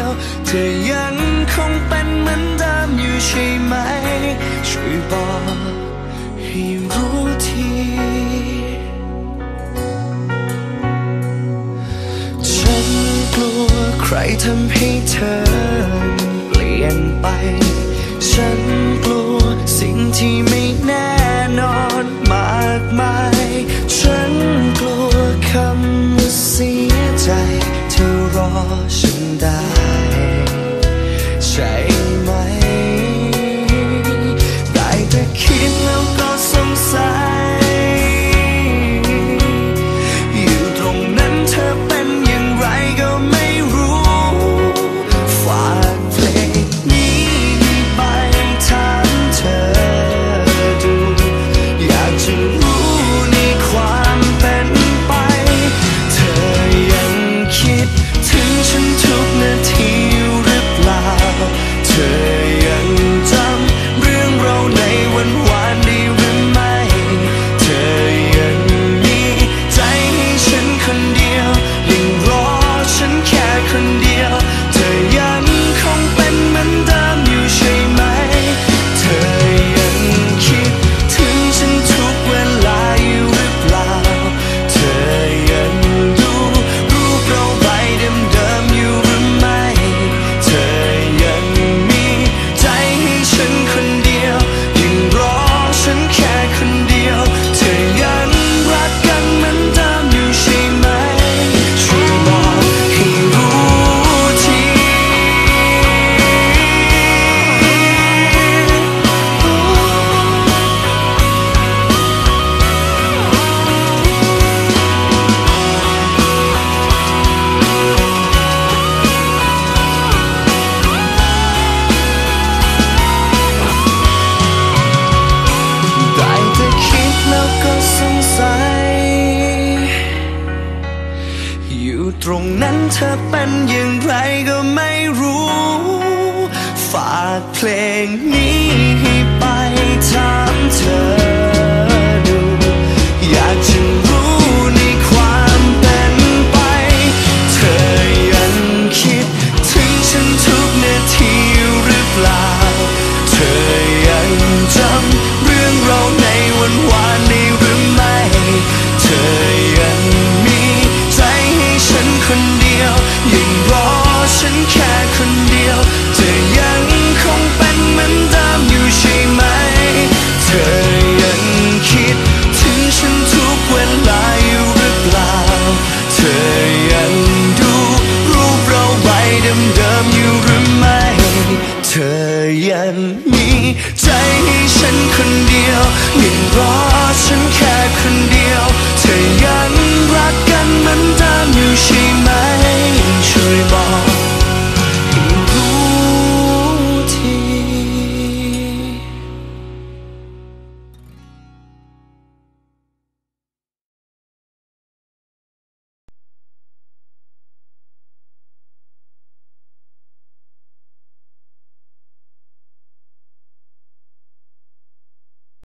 ยวเธอยังคงเป็นเหมือนเดิมอยู่ใช่ไหม ช่วยบอกให้รู้ทีฉันกลัวใครทำให้เธอเปลี่ยนไป ฉันกลัวสิ่งที่ไม่แน่นอนมากมาย ฉันกลัวคำว่าเสียใจ เธอรอฉัน ไอยู่ตรงนั้นเธอเป็นอย่างไรก็ไม่รู้ ฝากเพลงนี้ให้ไปถามเธอ